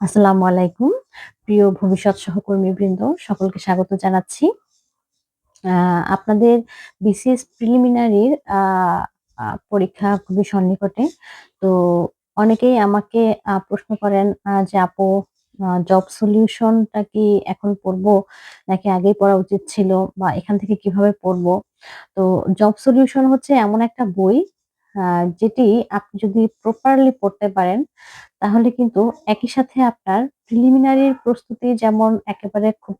আসসালামু আলাইকুম। প্রিয় ভবিষ্যৎ সহকর্মীবৃন্দ, সকলকে স্বাগত জানাচ্ছি। আপনাদের বিসিএস প্রিলিমিনারির পরীক্ষা খুবই সন্নিকটে। তো অনেকেই আমাকে প্রশ্ন করেন যে আপু জব সলিউশনটা কি এখন পড়ব নাকি আগেই পড়া উচিত ছিল বা এখান থেকে কীভাবে পড়ব? তো জব সলিউশন হচ্ছে এমন একটা বই যেটি আপনি যদি প্রপারলি পড়তে পারেন, তাহলে কিন্তু একই সাথে আপনার প্রিলিমিনারির প্রস্তুতি যেমন একেবারে খুব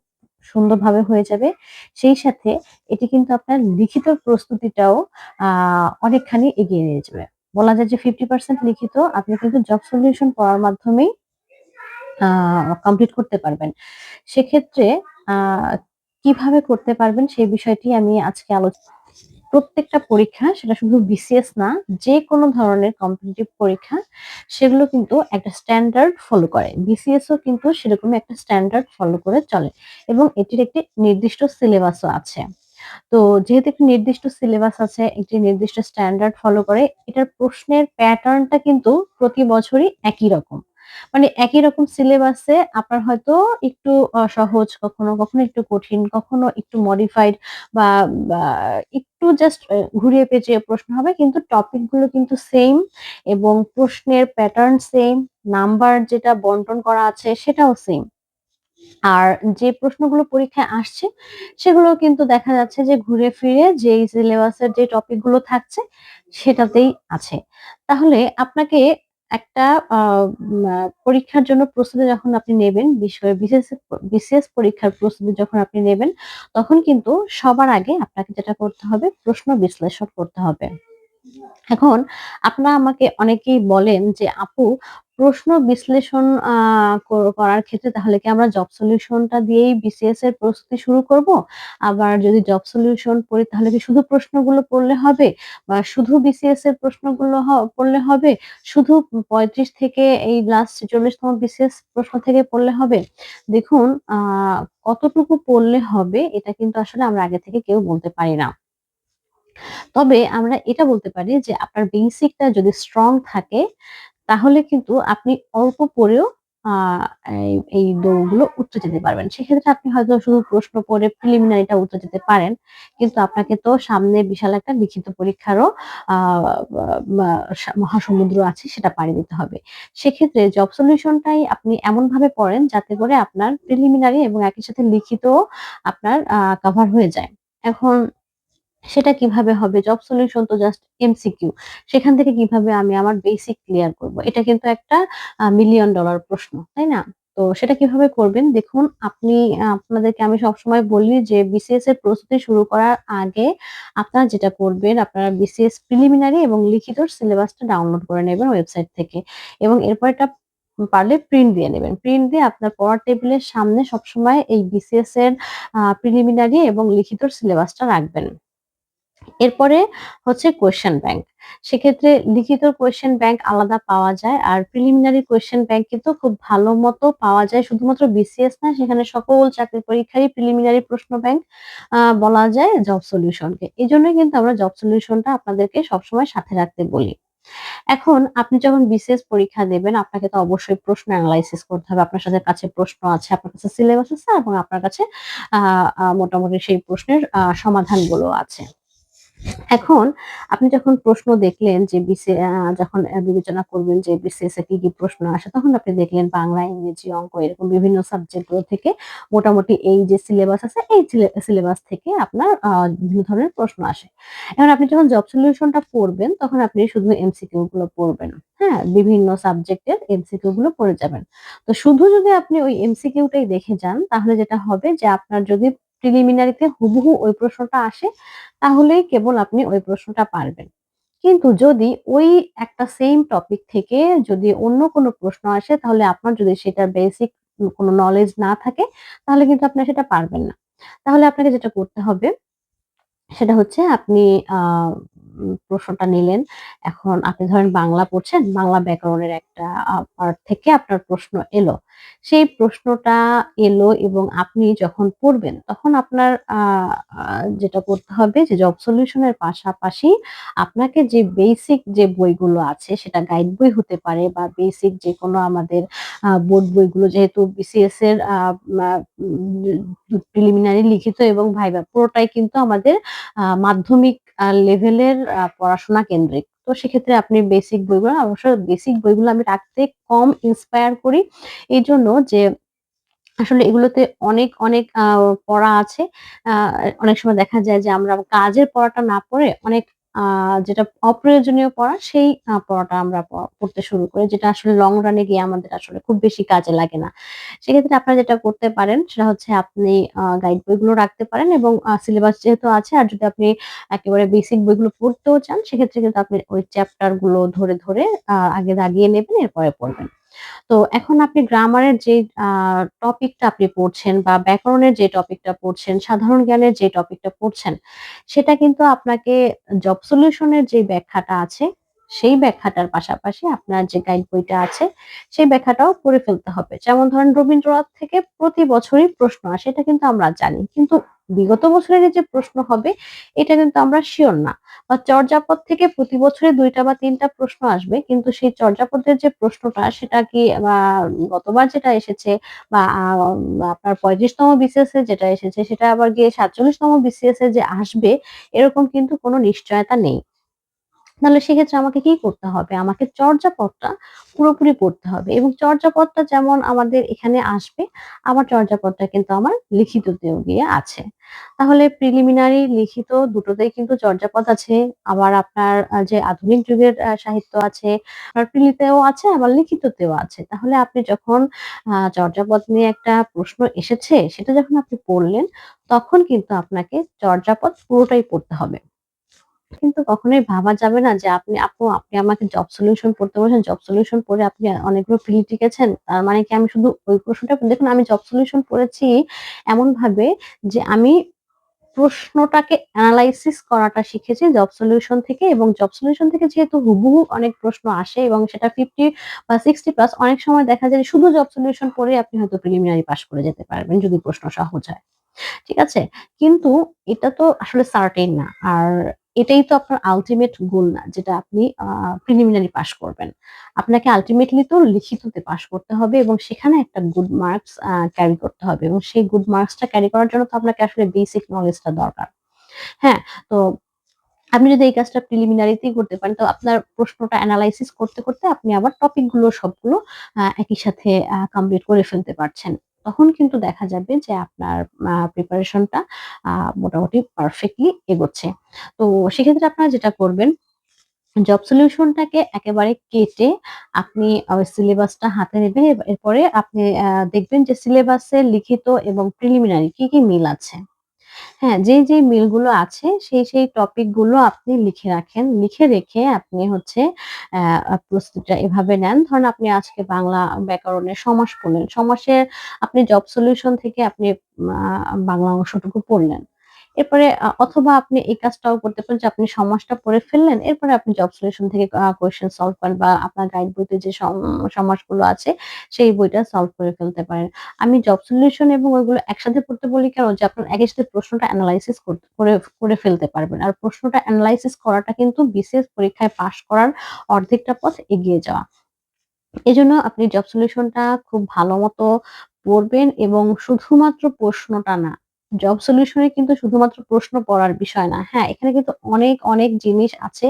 সুন্দরভাবে হয়ে যাবে, সেই সাথে এটি কিন্তু আপনার লিখিত প্রস্তুতিটাও অনেকখানি এগিয়ে নিয়ে যাবে। বলা যায় যে ফিফটি পার্সেন্ট লিখিত, আপনি কিন্তু জব সলিউশন পড়ার মাধ্যমেই কমপ্লিট করতে পারবেন। সেক্ষেত্রে কীভাবে করতে পারবেন সেই বিষয়টি আমি আজকে আলোচনা প্রত্যেকটা পরীক্ষা সেটা শুধু বিসিএস না যে কোনো ধরনের কম্পিটিটিভ পরীক্ষা, সেগুলো কিন্তু একটা স্ট্যান্ডার্ড ফলো করে। বিসিএসও কিন্তু সেরকমই একটা স্ট্যান্ডার্ড ফলো করে চলে এবং এটির একটি নির্দিষ্ট সিলেবাসও আছে। তো যেহেতু একটি নির্দিষ্ট সিলেবাস আছে, একটি নির্দিষ্ট স্ট্যান্ডার্ড ফলো করে, এটার প্রশ্নের প্যাটার্নটা কিন্তু প্রতি বছরই একই রকম। মানে একই রকম সিলেবাসে আপনার হয়তো একটু সহজ, কখনো কখনো একটু কঠিন, কখনো একটু মডিফাইড বা একটু জাস্ট ঘুরিয়ে পেঁচিয়ে প্রশ্ন হবে, কিন্তু টপিকগুলো কিন্তু সেম এবং প্রশ্নের প্যাটার্ন সেম নাম্বার যেটা বন্টন করা আছে সেটাও সেম আর যে প্রশ্নগুলো পরীক্ষায় আসছে সেগুলো কিন্তু দেখা যাচ্ছে যে ঘুরে ফিরে যেই সিলেবাসের যে টপিকগুলো থাকছে, সেটাতেই আছে। তাহলে আপনাকে একটা পরীক্ষার জন্য প্রস্তুতি যখন আপনি নেবেন বিশেষ বিশেষ বিসিএস পরীক্ষার প্রস্তুতি যখন আপনি নেবেন, তখন কিন্তু সবার আগে আপনাকে যেটা করতে হবে, প্রশ্ন বিশ্লেষণ করতে হবে। এখন, আপনারা আমাকে অনেকেই বলেন যে, আপু প্রশ্ন বিশ্লেষণ করার ক্ষেত্রে তাহলে কি আমরা জব সলিউশনটা দিয়েই বিসিএস এর প্রস্তুতি শুরু করব? আবার যদি জব সলিউশন পড়ি তাহলে কি শুধু প্রশ্নগুলো পড়লে হবে? বা শুধু বিসিএস এর প্রশ্নগুলো পড়লে হবে? শুধু পঁয়ত্রিশ থেকে এই লাস্ট চল্লিশতম বিসিএস প্রশ্ন থেকে পড়লে হবে? দেখুন কতটুকু পড়লে হবে এটা কিন্তু আসলে আমরা আগে থেকে কেউ বলতে পারি না। তবে আমরা এটা বলতে পারি যে আপনার বেসিকটা যদি স্ট্রং থাকে তাহলে কিন্তু আপনি অল্প পরেও এই দৌড়গুলো উত্তর যেতে পারবেন। সেক্ষেত্রে আপনি হয়তো শুধু প্রশ্ন পড়ে প্রিলিমিনারিটা উত্তর যেতে পারেন, কিন্তু আপনাকে তো সামনে বিশাল একটা লিখিত পরীক্ষারও মহাসমুদ্র আছে সেটা পাড়ি দিতে হবে। সেক্ষেত্রে জব সলিউশনটাই আপনি এমন ভাবে পড়েন যাতে করে আপনার প্রিলিমিনারি এবং একই সাথে লিখিত আপনার কভার হয়ে যায়। এখন সেটা কীভাবে হবে? জব সলিউশন তো জাস্ট এমসিকিউ। সেখান থেকে কীভাবে আমি আমার বেসিক ক্লিয়ার করব? এটা কিন্তু একটা মিলিয়ন ডলার প্রশ্ন, তাই না? তো সেটা কীভাবে করবেন? দেখুন আপনি আপনাদেরকে আমি সবসময় বলি যে বিসিএস এর প্রস্তুতি শুরু করার আগে আপনারা যেটা করবেন আপনারা বিসিএস প্রিলিমিনারি এবং লিখিত সিলেবাসটা ডাউনলোড করে নেবেন ওয়েবসাইট থেকে এবং এরপর এটা পারলে প্রিন্ট দিয়ে নেবেন। প্রিন্ট দিয়ে আপনার পড়ার টেবিলের সামনে সবসময় এই বিসিএস এর প্রিলিমিনারি এবং লিখিত সিলেবাসটা রাখবেন। এরপরে হচ্ছে কোয়েশ্চেন ব্যাংক সেক্ষেত্রে লিখিত কোয়েশ্চেন ব্যাংক আলাদা পাওয়া যায় আর প্রিলিমিনারি কোয়েশ্চেন ব্যাংক কিন্তু খুব ভালো মতো পাওয়া যায়। শুধুমাত্র বিসিএস না, সেখানে সকল চাকরি পরীক্ষারই প্রিলিমিনারি প্রশ্ন ব্যাংক বলা যায় জব সলিউশনকে এই জন্যই কিন্তু আমরা জব সলিউশনটা আপনাদেরকে সবসময় সাথে রাখতে বলি। এখন আপনি যখন বিসিএস পরীক্ষা দেবেন, আপনাকে তো অবশ্যই প্রশ্ন অ্যানালাইসিস করতে হবে। আপনার সাথে কাছে প্রশ্ন আছে, আপনার কাছে সিলেবাস আছে এবং আপনার কাছে মোটামুটি সেই প্রশ্নের সমাধানগুলো আছে। এখন আপনি যখন প্রশ্ন দেখলেন যে বিসি যখন বিবেচনা করবেন যে বিসিএস এ কি কি প্রশ্ন আসে, তখন আপনি দেখলেন বাংলা, ইংরেজি, অঙ্ক এরকম বিভিন্ন সাবজেক্টগুলো থেকে মোটামুটি এই যে সিলেবাস আছে, এই সিলেবাস থেকে আপনার বিভিন্ন ধরনের প্রশ্ন আসে। এখন আপনি যখন জব সলিউশনটা পড়বেন, তখন আপনি শুধু এমসিকিউ গুলো পড়বেন। হ্যাঁ বিভিন্ন সাবজেক্টের এমসিকিউ গুলো পড়ে যাবেন। তো শুধু যদি আপনি ওই এমসিকিউটাই দেখে যান, তাহলে যেটা হবে যে আপনার যদি প্রিলিমিনারিতে হুবহু ওই প্রশ্নটা আসে তাহলেই কেবল আপনি ওই প্রশ্নটা পারবেন। কিন্তু যদি ওই একটা সেম টপিক থেকে যদি অন্য কোনো প্রশ্ন আসে তাহলে আপনার যদি সেটার বেসিক কোনো নলেজ না থাকে তাহলে কিন্তু আপনি সেটা পারবেন না। তাহলে আপনাকে যেটা করতে হবে সেটা হচ্ছে আপনি প্রশ্নটা নিলেন। এখন আপনি ধরেন বাংলা পড়ছেন, বাংলা ব্যাকরণের একটা পার্ট থেকে আপনার প্রশ্ন এলো। সেই প্রশ্নটা এলো এবং আপনি যখন পড়বেন তখন আপনার যেটা করতে হবে যে জব সলিউশন এর পাশাপাশি আপনাকে যে বেসিক যে বইগুলো আছে সেটা গাইড বই হতে পারে বা বেসিক যেকোনো আমাদের, আ বোর্ড বইগুলো যেহেতু বিসিএস এর প্রিলিমিনারি লিখিত এবং ভাইভা পুরোটাই কিন্তু আমাদের মাধ্যমিক লেভেলের পড়াশোনা কেন্দ্রিক। তো সেক্ষেত্রে আপনি বেসিক বইগুলো অবশ্য বেসিক বইগুলো আমি রাখতে কম ইন্সপায়ার করি। এই জন্য যে আসলে এগুলোতে অনেক, অনেক পড়া আছে। অনেক সময় দেখা যায় যে আমরা কাজের পড়াটা না পড়ে অনেক যেটা অপ্রয়োজনীয় পড়া সেই পড়াটা আমরা পড়তে শুরু করি। যেটা আসলে লং রান গিয়ে আমাদের আসলে খুব বেশি কাজে লাগে না। সেক্ষেত্রে আপনারা যেটা করতে পারেন সেটা হচ্ছে আপনি গাইড বইগুলো রাখতে পারেন এবং সিলেবাস যেহেতু আছে আর যদি আপনি একেবারে বেসিক বইগুলো পড়তেও চান সেক্ষেত্রে কিন্তু আপনি ওই চ্যাপ্টারগুলো ধরে, ধরে আগে দাগিয়ে নেবেন এরপরে পড়বেন। তো এখন আপনি গ্রামারের যে টপিকটা আপনি পড়ছেন বা ব্যাকরণের যে টপিকটা পড়ছেন, সাধারণ জ্ঞানের যে টপিকটা পড়ছেন, সেটা কিন্তু আপনাকে জব সলিউশন এর যে ব্যাখ্যাটা আছে, সেই ব্যাখ্যাটার পাশাপাশি আপনার যে গাইড বইটা আছে, সেই ব্যাখ্যাটাও পড়ে ফেলতে হবে। যেমন ধরেন রবীন্দ্রনাথ থেকে প্রতি বছরই প্রশ্ন আসে, এটা কিন্তু আমরা জানি। কিন্তু বিগত বছরের যে প্রশ্ন হবে, এটা কিন্তু আমরা শিওর না। বা চর্যাপদ থেকে প্রতি বছরে দুইটা বা তিনটা প্রশ্ন আসবে। কিন্তু সেই চর্যাপদের যে প্রশ্নটা সেটা কি গতবার যেটা এসেছে বা আপনার ৩৫ তম বিসিএস এ যেটা এসেছে সেটা আবার গিয়ে ৪৭ তম বিসিএস এ যে আসবে এরকম কিন্তু কোনো নিশ্চয়তা নেই। তাহলে সেক্ষেত্রে আমাকে কি করতে হবে? আমাকে চর্যাপদটা পুরোপুরি পড়তে হবে এবং চর্যাপদটা যেমন আমাদের এখানে আসবে, আবার চর্যাপদটা কিন্তু আমার লিখিততেও গিয়ে আছে। তাহলে প্রিলিমিনারি, লিখিত দুটোতেই কিন্তু চর্যাপদ আছে। আবার আপনার যে আধুনিক যুগের সাহিত্য আছে, প্রিলিতেও আছে আবার লিখিততেও আছে। তাহলে আপনি যখন চর্যাপদ নিয়ে একটা প্রশ্ন এসেছে, সেটা যখন আপনি পড়লেন, তখন কিন্তু আপনাকে চর্যাপদ পুরোটাই পড়তে হবে। কিন্তু কখনোই ভাবা যাবে না যে আপনি, আপু, আপনি আমাকে জব সলিউশন পড়তে বলেছেন। জব সলিউশন পড়ে আপনি অনেকগুলো প্রিলি টিকেছেন। তার মানে কি আমি শুধু ওই প্রশ্নটা, দেখুন আমি জব সলিউশন পড়েছি এমন ভাবে যে আমি প্রশ্নটাকে অ্যানালাইসিস করাটা শিখেছি জব সলিউশন থেকে এবং জব সলিউশন থেকে যেহেতু হুবহু অনেক প্রশ্ন আসে এবং সেটা 50 বা 60 প্লাস অনেক সময় দেখা যায় শুধু জব সলিউশন পড়ে আপনি হয়তো প্রিলিমিনারি পাস করে যেতে পারবেন যদি প্রশ্ন সহজ হয়। ঠিক আছে? কিন্তু এটা তো আসলে সার্টেইন না। আর এটাই তো আপনার আল্টিমেট গোল না যেটা আপনি প্রিলিমিনারি পাস করবেন। আপনাকে আল্টিমেটলি তো লিখিততে পাস করতে হবে এবং সেখানে একটা গুড মার্কস ক্যারি করতে হবে এবং সেই গুড মার্কসটা ক্যারি করার জন্য তো আপনাকে আসলে বেসিক নলেজটা দরকার। হ্যাঁ? তো আপনি যদি এই কাজটা প্রিলিমিনারিতেই করতে পারেন তো আপনার প্রশ্নটা অ্যানালাইসিস করতে, করতে আপনি আবার টপিকগুলো সবগুলো একই সাথে কমপ্লিট করে ফেলতে পারছেন। তখন কিন্তু দেখা যাবে যে আপনার প্রিপারেশনটা মোটামুটি পারফেক্টলি এগোচ্ছে। তো সেক্ষেত্রে আপনারা যেটা করবেন, জব সলিউশনটাকে একেবারে কেটে আপনি সিলেবাসটা হাতে নেবেন। এরপরে আপনি দেখবেন যে সিলেবাসে লিখিত এবং প্রিলিমিনারি কি, কি মিল আছে। হ্যাঁ, যে যে মিলগুলো আছে সেই, সেই টপিকগুলো আপনি লিখে রাখেন। লিখে রেখে আপনি হচ্ছে প্রস্তুতিটা এভাবে নেন। ধরেন আপনি আজকে বাংলা ব্যাকরণের সমাস পড়লেন। সমাসের আপনি জব সলিউশন থেকে আপনি বাংলা অংশটুকু পড়লেন। এরপরে অথবা আপনি এই কাজটাও করতে পারেন যে আপনি সমাজটা পড়ে ফেললেন। এরপরে আপনি জব সলিউশন থেকে কোয়েশ্চেন সলভ করেন বা আপনার গাইড বইতে যে সম সমাসগুলো আছে সেই বইটা সলভ করে ফেলতে পারেন। আমি জব সলিউশন এবং ওইগুলো একসাথে পড়তে বলি কেন? যে আপনার একই সাথে প্রশ্নটা অ্যানালাইসিস করে করে ফেলতে পারবেন। আর প্রশ্নটা অ্যানালাইসিস করাটা কিন্তু বিশেষ পরীক্ষায় পাশ করার অর্ধেকটা পথ এগিয়ে যাওয়া। এজন্য আপনি জব সলিউশনটা খুব ভালো মতো পড়বেন এবং শুধুমাত্র প্রশ্নটা না, জব সলিউশন কিন্তু শুধুমাত্র প্রশ্ন পড়ার বিষয় না। হ্যাঁ, এখানে কিন্তু অনেক, অনেক জিনিস আছে।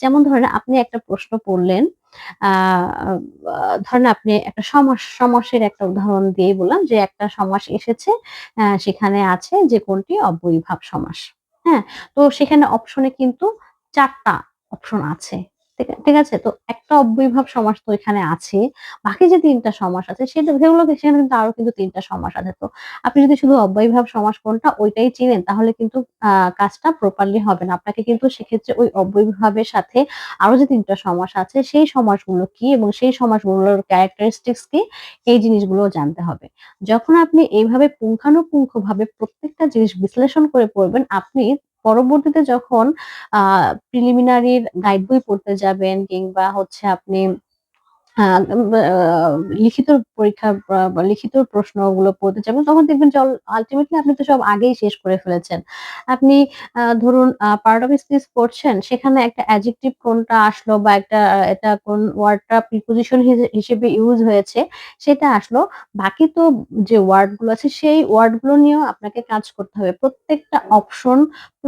যেমন ধরেন আপনি একটা প্রশ্ন পড়লেন, ধরেন আপনি একটা সমাস সমাসের একটা উদাহরণ দিয়েই বললাম যে একটা সমাস এসেছে, সেখানে আছে যে কোনটি অব্যয়ীভাব সমাস। হ্যাঁ? তো সেখানে অপশনে কিন্তু ৪ টা অপশন আছে। ঠিক আছে? তো একটা অব্যয়ীভাব সমাস তো এখানে আছে। বাকি যে ৩ টা সমাস আছে সেটা সেখানে কিন্তু আরও কিন্তু ৩ টা সমাস আছে। তো আপনি যদি শুধু অব্যয়ীভাব সমাস কোনটা ওইটাই চিনেন তাহলে কিন্তু কাজটা প্রপারলি হবে না। আপনাকে কিন্তু সেক্ষেত্রে ওই অব্যয়ীভাবের সাথে আরও যে তিনটা সমাস আছে সেই সমাসগুলো কি এবং সেই সমাসগুলোর ক্যারেক্টারিস্টিক্স কি এই জিনিসগুলোও জানতে হবে। যখন আপনি এইভাবে পুঙ্খানুপুঙ্খভাবে প্রত্যেকটা জিনিস বিশ্লেষণ করে পড়বেন, আপনি পরবর্তীতে যখন প্রিলিমিনারির গাইড বই পড়তে যাবেন কিংবা হচ্ছে আপনি লিখিত পরীক্ষা লিখিত প্রশ্নগুলো পড়তে চাবেন, তখন দেখবেন যে আল্টিমেটলি আপনি তো সব আগেই শেষ করে ফেলেছেন। আপনি ধরুন পার্ট অফ স্পিচ পড়ছেন, সেখানে একটা অ্যাডজেক্টিভ কোনটা আসলো বা একটা এটা কোন ওয়ার্ডটা প্রিপোজিশন হিসে হিসেবে ইউজ হয়েছে, সেটা আসলো। বাকি তো যে ওয়ার্ডগুলো আছে, সেই ওয়ার্ডগুলো নিয়েও আপনাকে কাজ করতে হবে। প্রত্যেকটা অপশন,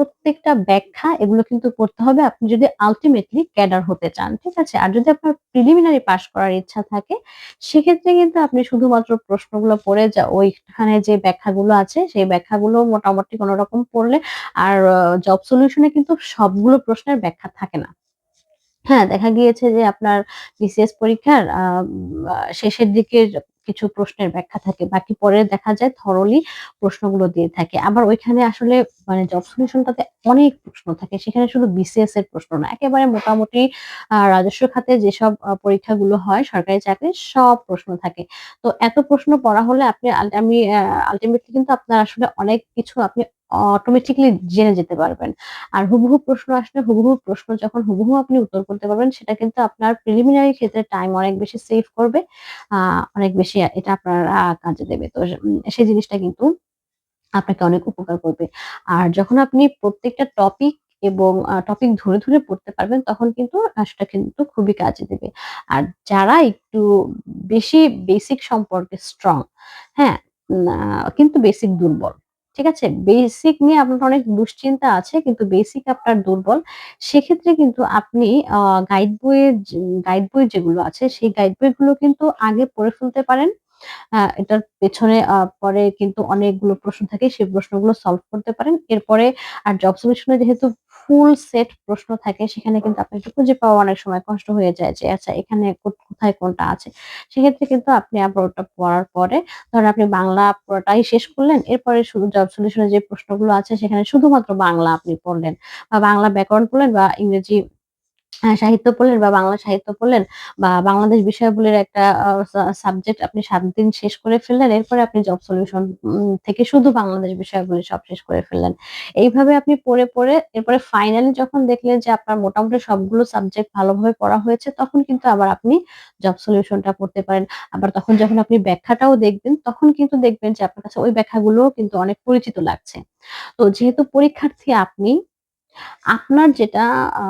প্রত্যেকটা ব্যাখ্যা এগুলো কিন্তু পড়তে হবে আপনি যদি আলটিমেটলি ক্যাডার হতে চান। ঠিক আছে? আর যদি আপনার প্রিলিমিনারি পাস করার ইচ্ছা থাকে, সেক্ষেত্রে কিন্তু আপনি শুধুমাত্র প্রশ্নগুলো পড়ে যা ওইখানে যে ব্যাখ্যাগুলো আছে, সেই ব্যাখ্যাগুলো মোটামুটি কোনরকম পড়লে আর জব সলিউশনে কিন্তু সবগুলো প্রশ্নের ব্যাখ্যা থাকে না। হ্যাঁ, দেখা গিয়েছে যে আপনার বিসিএস পরীক্ষার শেষের দিকের কিছু প্রশ্নের ব্যাখ্যা থাকে। বাকি পরে দেখা যায় থরলি প্রশ্নগুলো দিয়ে থাকে। আবার ওইখানে আসলে মানে জব সলিউশনটাতে অনেক প্রশ্ন থাকে। সেখানে শুধু বিসিএস এর প্রশ্ন না। একেবারে মোটামুটি রাজস্ব খাতে যেসব পরীক্ষাগুলো হয়, সরকারি চাকরির সব প্রশ্ন থাকে। তো এত প্রশ্ন পড়া হলে আপনি আমি আলটিমেটলি কিন্তু আপনার আসলে অনেক কিছু আপনি অটোমেটিক্যালি জেনে যেতে পারবেন। আর হুবহু প্রশ্ন আসলে হুবহু প্রশ্ন যখন হুবহু আপনি উত্তর করতে পারবেন, সেটা কিন্তু আপনার প্রিলিমিনারি ক্ষেত্রে টাইম অনেক বেশি সেভ করবে। অনেক বেশি এটা আপনার কাজে দেবে। তো সেই জিনিসটা কিন্তু আপনাকে অনেক উপকার করবে। আর যখন আপনি প্রত্যেকটা টপিক এবং টপিক ধরে, ধরে পড়তে পারবেন, তখন কিন্তু সেটা কিন্তু খুবই কাজে দেবে। আর যারা একটু বেশি বেসিক সম্পর্কে স্ট্রং, হ্যাঁ? কিন্তু বেসিক দুর্বল। ঠিক আছে? বেসিক নিয়ে আপনার অনেক দুশ্চিন্তা আছে কিন্তু বেসিক আপনার দুর্বল। সেক্ষেত্রে কিন্তু আপনি গাইড বইয়ের গাইড বই যেগুলো আছে, সেই গাইড বইগুলো কিন্তু আগে পড়ে ফেলতে পারেন। এটার পেছনে পরে কিন্তু অনেকগুলো প্রশ্ন থাকে। সেই প্রশ্নগুলো সলভ করতে পারেন। এরপরে আর জব সলিউশনে যেহেতু ফুল সেট প্রশ্ন থাকে, সেখানে কিন্তু একটু খুঁজে পাওয়া অনেক সময় কষ্ট হয়ে যায় যে আচ্ছা এখানে কোথায় কোনটা আছে। সেক্ষেত্রে কিন্তু আপনি আবার ওটা পড়ার পরে ধরেন আপনি বাংলা পুরোটাই শেষ করলেন। এরপরে শুধু জব সলিউশনের যে প্রশ্নগুলো আছে সেখানে শুধুমাত্র বাংলা আপনি পড়লেন বা বাংলা ব্যাকরণ পড়লেন বা ইংরেজি সাহিত্য পড়লেন বা বাংলা সাহিত্য পড়লেন বা বাংলাদেশ বিষয়াবলীর একটা সাবজেক্ট আপনি সাত দিন শেষ করে ফেললেন। এরপরে আপনি জব সলিউশন থেকে শুধু বাংলাদেশ বিষয়াবলী সব শেষ করে ফেললেন। এইভাবে আপনি পড়ে, পড়ে এরপরে ফাইনালি যখন দেখলেন যে আপনার মোটামুটি সবগুলো সাবজেক্ট ভালোভাবে পড়া হয়েছে, তখন কিন্তু আবার আপনি জব সলিউশন টা পড়তে পারেন। আবার তখন যখন আপনি ব্যাখ্যাটাও দেখবেন, তখন কিন্তু দেখবেন যে আপনার কাছে ওই ব্যাখ্যাগুলোও কিন্তু অনেক পরিচিত লাগছে। তো যেহেতু পরীক্ষার্থী আপনি, আপনার যেটা আ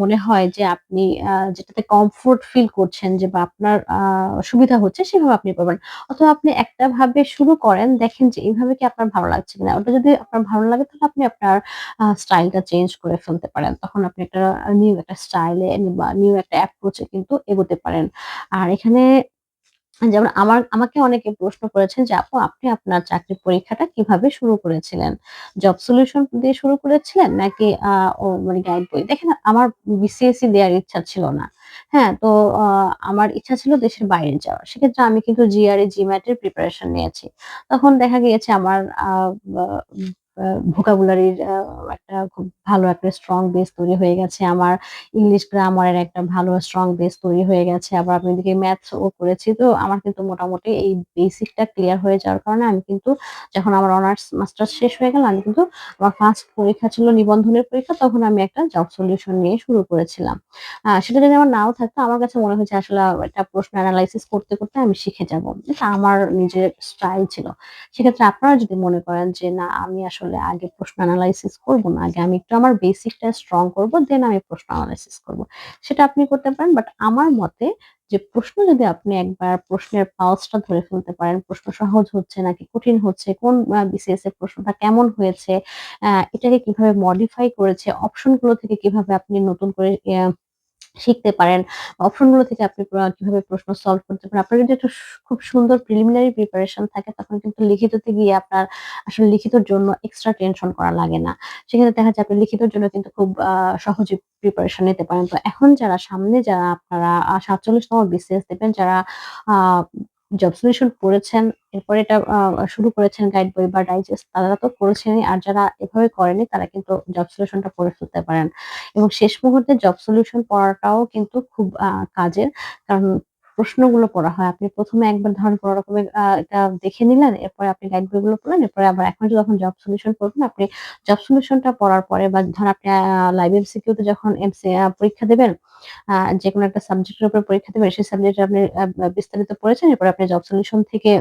মনে হয় যে আপনি আ যেটাতে কমফোর্ট ফিল করছেন যে বা আপনার আ সুবিধা হচ্ছে সেভাবে আপনি পড়বেন। অথবা আপনি একটা ভাবে শুরু করেন, দেখেন যে এইভাবে কি আপনার ভালো লাগছে কিনা। ওটা যদি আপনার ভালো লাগে তাহলে আপনি আপনার স্টাইলটা চেঞ্জ করে ফেলতে পারেন। তখন আপনি একটা নিউ একটা স্টাইল বা নিউ একটা অ্যাপ্রোচ কিন্তু এগোতে পারেন। আর এখানে যেমন আমার আমাকে অনেকে প্রশ্ন করেছেন যে, "আপু আপনি আপনার চাকরির পরীক্ষাটা কীভাবে শুরু করেছিলেন? জব সলিউশন দিয়ে শুরু করেছিলেন নাকি ও মানে গাইড বই?" দেখেন আমার বিসিএসই দেওয়ার ইচ্ছা ছিল না। হ্যাঁ? তো আমার ইচ্ছা ছিল দেশের বাইরে যাওয়ার। সেক্ষেত্রে আমি কিন্তু জিআরই, জিম্যাট এর প্রিপারেশন নিয়েছি। তখন দেখা গিয়েছে আমার ভোকাবুলারির একটা খুব ভালো একটা স্ট্রং বেস তৈরি হয়ে গেছে। আমার ইংলিশ গ্রামারের একটা ভালো স্ট্রং বেস তৈরি হয়ে গেছে। আবার আমি ম্যাথস ও করেছি। তো আমার কিন্তু মোটামুটি এই বেসিকটা ক্লিয়ার হয়ে যাওয়ার কারণে আমি কিন্তু যখন আমার অনার্স মাস্টার্স শেষ হয়ে গেল, আমি কিন্তু আমার ফার্স্ট পরীক্ষা ছিল নিবন্ধনের পরীক্ষা। তখন আমি একটা জব সলিউশন নিয়ে শুরু করেছিলাম। সেটা যদি আমার নাও থাকতো, আমার কাছে মনে হয়েছে আসলে একটা প্রশ্ন অ্যানালাইসিস করতে, করতে আমি শিখে যাব। এটা আমার নিজের স্টাইল ছিল। সেক্ষেত্রে আপনারা যদি মনে করেন যে না আমি আসলে আগে প্রশ্ন এনালাইসিস করব না। আগে আমি একটু আমার বেসিকটা স্ট্রং করব, দেন আমি প্রশ্ন এনালাইসিস করব। সেটা আপনি করতে পারেন। বাট আমার মতে যে প্রশ্ন যদি আপনি একবার প্রশ্নের পালস টা ধরে ফেলতে পারেন, প্রশ্ন সহজ হচ্ছে নাকি কঠিন হচ্ছে, কোন বিসিএস এর প্রশ্নটা কেমন হয়েছে, এটাকে কীভাবে মডিফাই করেছে, অপশনগুলো থেকে কীভাবে আপনি নতুন করে শিখতে পারেন। অপশনগুলো থেকে আপনি কীভাবে প্রশ্ন সলভ করতে পারেন। আপনার যদি একটা খুব সুন্দর প্রিলিমিনারি প্রিপারেশন থাকে, তখন কিন্তু লিখিততে গিয়ে আপনার আসলে লিখিতর জন্য এক্সট্রা টেনশন করা লাগে না। সেক্ষেত্রে দেখা যায় আপনি লিখিতর জন্য কিন্তু খুব সহজে প্রিপারেশন নিতে পারেন। তো এখন যারা সামনে যারা আপনারা সাতচল্লিশতম ৪৭ বিসিএস দেবেন, যারা জব সলিউশন পড়েছেন, এরপরে এটা শুরু করেছেন গাইড বই বা ডাইজেস্ট তারা তো করেছেনই। আর যারা এভাবে করেনি তারা কিন্তু জব সলিউশন টা পড়ে ফেলতে পারেন। এবং শেষ মুহূর্তে জব সলিউশন পড়াটাও কিন্তু খুব কাজের। কারণ প্রশ্নগুলো পড়া হয়। আপনি প্রথমে একবার ধরেন কোন রকমের এটা দেখে নিলেন। এরপরে আপনি গাইড বইগুলো পড়লেন। এরপরে আবার এখন যখন জব সলিউশন পড়বেন, আপনি জব সলিউশনটা পড়ার পরে বা ধরেন আপনি লাইভ তে যখন এমসি পরীক্ষা দেবেন, যে কোনো একটা সাবজেক্টের উপর পরীক্ষা দেবেন সেই সাবজেক্টে আপনি বিস্তারিত পড়েছেন। এরপরে আপনি জব সলিউশন থেকে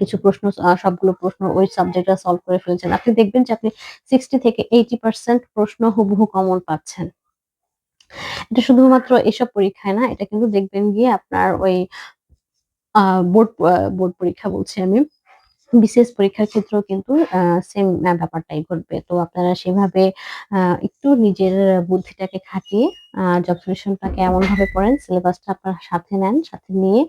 কিছু প্রশ্ন সবগুলো প্রশ্ন ওই সাবজেক্টটা সলভ করে ফেলেছেন। আপনি দেখবেন যে আপনি 60 থেকে 80% প্রশ্ন হুবহু কমন পাচ্ছেন। এটা শুধুমাত্র এসব পরীক্ষায় না, এটা কিন্তু দেখবেন গিয়ে আপনার ওই বোর্ড বোর্ড পরীক্ষা বলছি আমি। বিশেষ পরীক্ষার ক্ষেত্রেও কিন্তু সেম ব্যাপারটাই ঘটবে। তো আপনারা সেভাবে একটু নিজের বুদ্ধিটাকে খাটিয়ে জব সলিউশনটাকে এমনভাবে পড়েন, সিলেবাসটা আপনার সাথে নেন। সাথে নিয়ে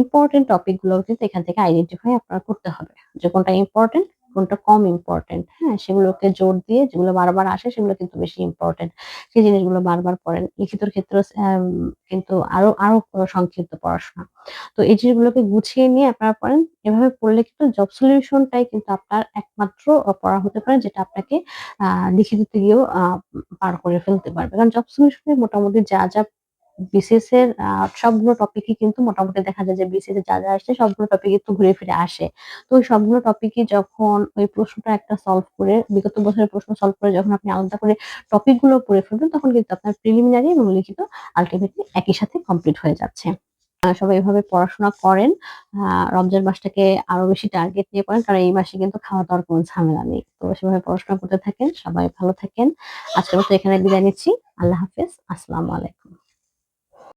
ইম্পোর্টেন্ট টপিক গুলোও কিন্তু এখান থেকে আইডেন্টিফাই আপনার করতে হবে। যে কোনটা ইম্পোর্টেন্ট, কোনটা কম ইম্পোর্টেন্ট, হ্যাঁ? সেগুলোকে জোর দিয়ে যেগুলো বারবার আসে সেগুলো কিন্তু বেশি ইম্পোর্টেন্ট। সেই জিনিসগুলো বারবার পড়েন। লিখিতর ক্ষেত্রে কিন্তু আরও, আরও সংক্ষিপ্ত পড়াশোনা। তো এই জিনিসগুলোকে গুছিয়ে নিয়ে আপনারা পড়েন। এভাবে পড়লে কিন্তু জব সলিউশনটাই কিন্তু আপনার একমাত্র পড়া হতে পারে যেটা আপনাকে আ লিখিততে গিয়েও পার করে ফেলতে পারবে। কারণ জব সলিউশনে মোটামুটি যা, যা বিসিএস এর সবগুলো টপিকই কিন্তু মোটামুটি দেখা যায় যে বিসিএস এ যা, যা আসছে সবগুলো টপিক কিন্তু ঘুরে ফিরে আসে। তো ওই সবগুলো টপিকই যখন ওই প্রশ্নটা একটা সলভ করে বিগত বছরের প্রশ্ন সলভ করে যখন আপনি আলাদা করে টপিকগুলো পড়ে ফেলবেন তখন কিন্তু আপনার প্রিলিমিনারি এবং লিখিত আল্টিমেটলি একই সাথে কমপ্লিট হয়ে যাচ্ছে। সবাই এভাবে পড়াশোনা করেন। রমজান মাসটাকে আরও বেশি টার্গেট নিয়ে করেন কারণ এই মাসে কিন্তু খাওয়া-দাওয়ার কোনো ঝামেলা নেই। তো সেভাবে পড়াশোনা করতে থাকেন। সবাই ভালো থাকেন। আজকের মতো এখানে বিদায় নিচ্ছি। আল্লাহ হাফেজ। আসসালামু আলাইকুম।